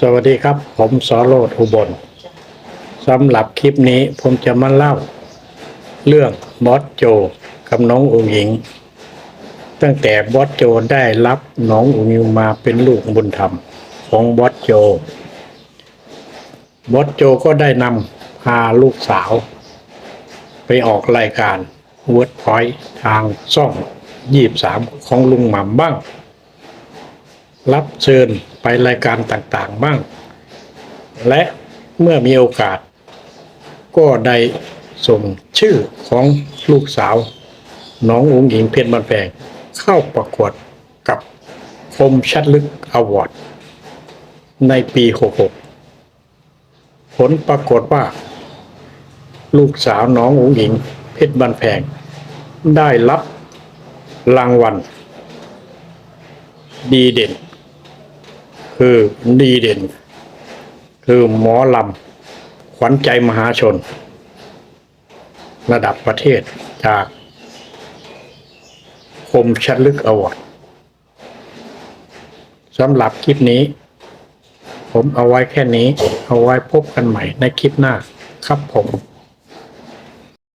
สวัสดีครับ ผมสอโรดอุบลสำหรับคลิปนี้ผมจะมาเล่า เรื่องบอสโจกับน้องอุ๋งหญิง ตั้งแต่บอสโจได้รับน้องอุ๋งหญิงมาเป็นลูกบุญธรรม ของบอสโจบอสโจก็ได้นำพาลูกสาว ไปออกรายการเวิร์ดพอยทางช่องยี่สามของลุงหม่ำบ้าง รับเชิญไปรายการต่างๆบ้าง และเมื่อมีโอกาส ก็ได้ส่งชื่อของลูกสาว น้องอุ๋งหญิงเพชรบันแพงเข้าประกวดกับคมชัดลึกอวอร์ดในปี 66 ผลปรากฏว่า ลูกสาวน้องอุ๋งหญิงเพชรบันแพง ได้รับรางวัลดีเด่น คือดีเด่น คือหมอลำขวัญใจมหาชน ระดับประเทศจากคมชัดลึกอวอร์ดสำหรับคลิปนี้ ผมเอาไว้แค่นี้ เอาไว้พบกันใหม่ในคลิปหน้าครับผม